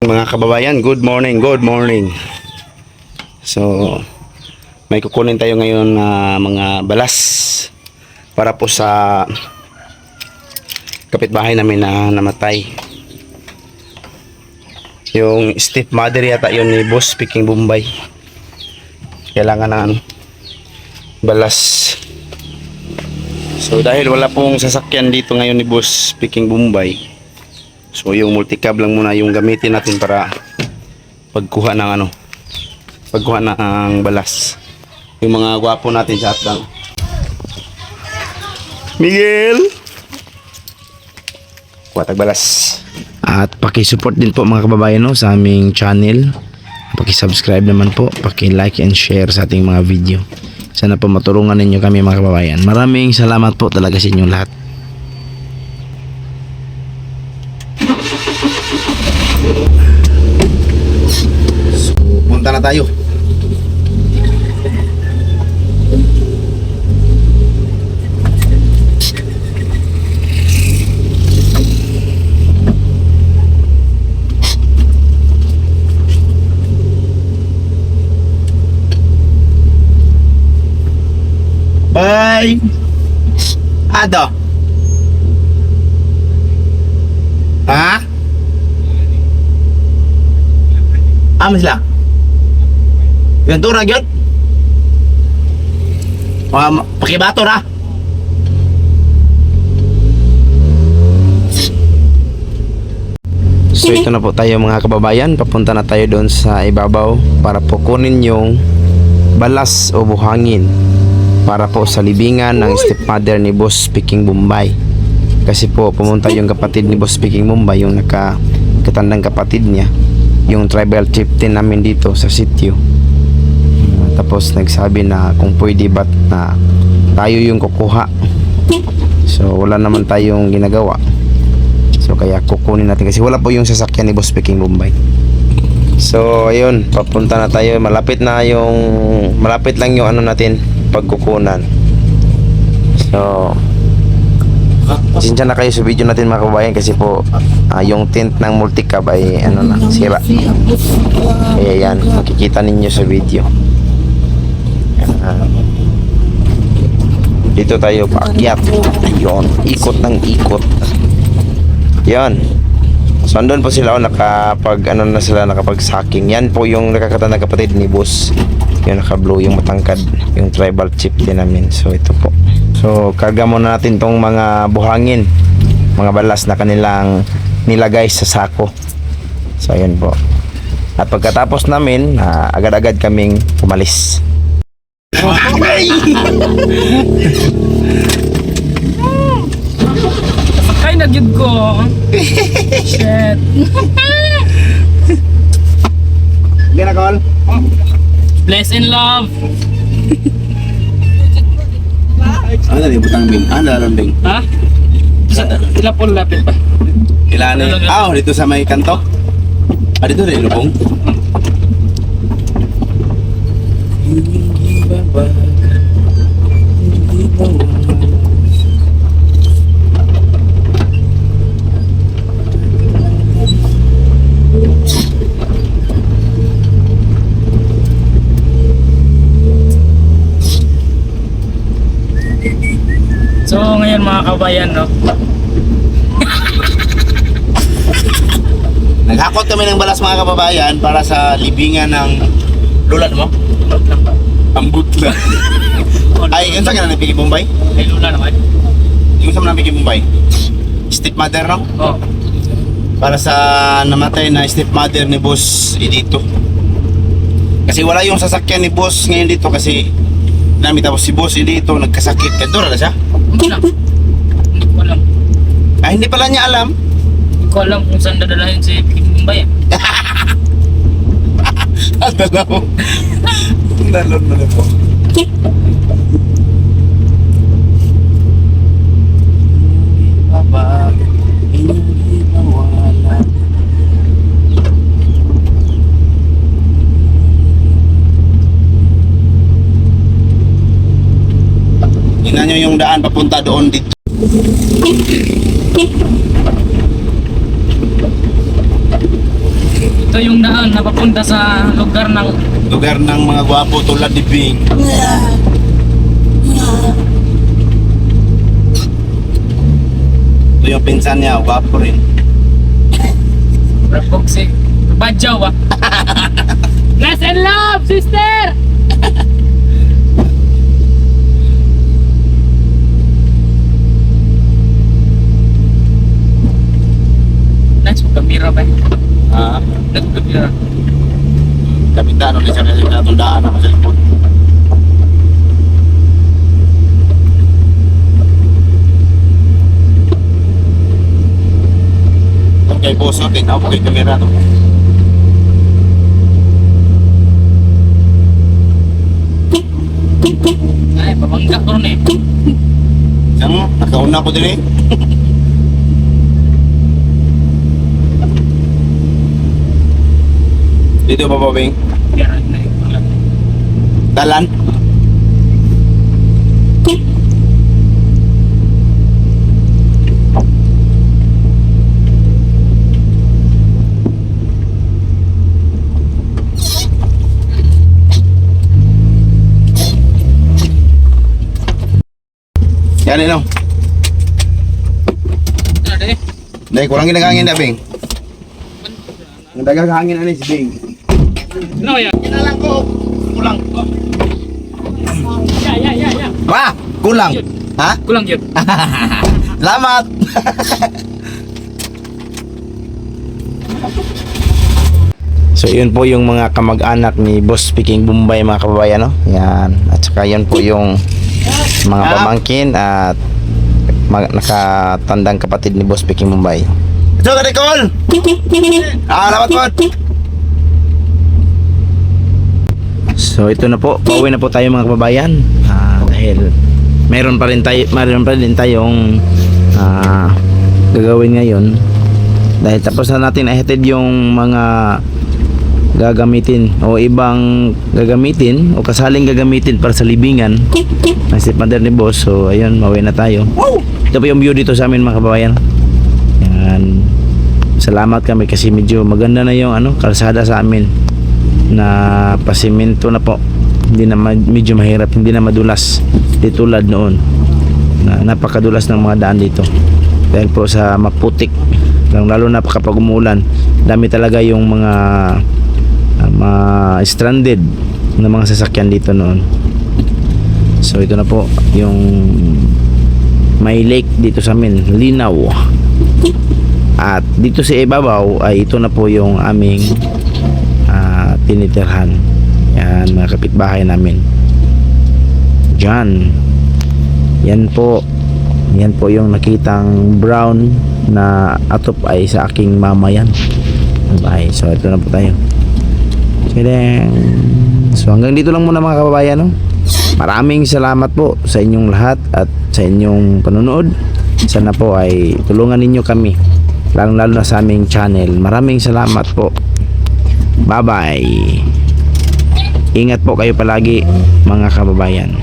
Mga kababayan, good morning, good morning. So, may kukunin tayo ngayon na mga balas para po sa kapitbahay namin na namatay. Yung stepmother yata yun ni Boss Speaking Bombay. Kailangan ng balas. So, dahil wala pong sasakyan dito ngayon ni Boss Speaking Bombay, So yung multicab lang muna yung gamitin natin para pagkuha ng ano, pagkuha ng balas. Yung mga gwapo natin sa atang. Miguel! Kuha balas. At paki-support din po mga kababayan no, sa aming channel. Paki-subscribe naman po, paki-like and share sa ating mga video. Sana po matulungan ninyo kami mga kababayan. Maraming salamat po talaga sa inyong lahat. Tayo. Bye! Ado? Ha? Amo sila. Ganito ra gyud. Um, pakibato ra. So ito na po tayo mga kababayan, papunta na tayo doon sa ibabaw para po kunin yung balas o buhangin para po sa libingan ng stepmother ni Boss Speaking Bombay. Kasi po pumunta yung kapatid ni Boss Speaking Bombay, yung naka katandang kapatid niya, yung tribal chieftain namin dito sa sitio. Uh, Tapos nagsabi na kung pwede ba't na tayo yung kukuha. So wala naman tayong ginagawa. So kaya kukunin natin kasi wala po yung sasakyan ni Boss Speaking Bombay. So ayun, papunta na tayo. Malapit na yung malapit lang yung ano natin pagkukunan. So Pasensya na kayo sa video natin mga kababayan kasi po ah, yung tint ng multicab ay ano na sira. Kaya yan, makikita ninyo sa video. Ah, dito tayo paakyat. Ayun, ikot ng ikot. Yan. So andun po sila oh, nakapag ano na sila nakapag-sacking. Yan po yung nakakatanda kapatid ni boss. Yung naka-blue, yung matangkad, yung tribal chip din namin. So ito po. So karga muna natin tong mga buhangin, mga balas na kanilang nilagay sa sako. So ayun po. At pagkatapos namin, ah, agad-agad kaming umalis. Ay, nagyud ko. Shit. Ginakol? Bless in love. Ano ni butang bing? Ano lang bing? Ha? Sa, sila po lapit pa. Lang yan? Ah, oh, dito sa may kanto. Ah, dito rin lubong. So, ngayon mga kabayan, no? Naghakot kami ng balas mga kababayan para sa libingan ng lulan mo. Ambut lang. Ay, yun sa ganun ng Piki Bombay? Ay, lula naman. Yung sa ng Piki Bombay? Stepmother, no? Oh. Para sa namatay na stepmother ni Boss Edito. Kasi wala yung sasakyan ni Boss ngayon dito kasi namin tapos si Boss Edito nagkasakit. Kanto na siya. Hindi alam. Ay, hindi pala niya alam. Hindi ko alam kung saan dadalahin si Pikin Mumbai. Ang dalaw. Ang dalaw na po. Hindi. Tingnan nyo yung daan papunta doon dito. Yung daan na papunta sa lugar ng Lugar ng mga gwapo tulad ni Bing. Ito yung pinsan niya, gwapo rin. Rapoxi. Badyaw ba? Bless and love, sister! Nice, kamera ba? Ah, Nagkamera. kapitan ulit siya kasi natundaan naman sa likod. Kay boss natin, ako kay kamera to. Ay, pabangga ko rin eh. Siyang, nakauna ko din eh. Dito ba ba, Bing? Dalan? Yan ino. Dahil kurangin ang hangin na, Bing. Ang dagang hangin na ni si Bing. No, ya. Kinalang ko. Kulang. Ya, ya, ya, ya. Ma, kulang. Ha? Kulang yun. Salamat. So yun po yung mga kamag-anak ni Boss Speaking Bombay mga kababayan no. Yan. At saka yun po yung mga pamangkin at mga nakatandang kapatid ni Boss Speaking Bombay. Ito ka, Nicole. Ah, salamat po. So ito na po, pauwi na po tayo mga kababayan. Ah, dahil meron pa rin tayo, meron pa rin tayong ah, gagawin ngayon. Dahil tapos na natin ihatid yung mga gagamitin o ibang gagamitin o kasaling gagamitin para sa libingan ng si Mother ni Boss. So ayun, mauwi na tayo. Ito po yung view dito sa amin mga kababayan. Yan. Salamat kami kasi medyo maganda na yung ano, kalsada sa amin na pasimento na po. Hindi na medyo mahirap hindi na madulas. Di tulad noon na napakadulas ng mga daan dito. Dahil po sa maputik lang lalo na kapag umulan dami talaga yung mga uh, mga stranded na mga sasakyan dito noon. So ito na po yung may lake dito sa amin linaw. At dito sa ibabaw ay ito na po yung aming ah, tinitirhan. Yan mga kapitbahay namin. Dyan yan po. Yan po yung nakitang brown na atop ay sa aking mama yan bye so ito na po tayo. Tadang. so hanggang dito lang muna mga kababayan no? maraming salamat po sa inyong lahat at sa inyong panonood. Sana po ay tulungan ninyo kami lalo lalo na sa aming channel. Maraming salamat po Bye-bye. Ingat po kayo palagi mga kababayan.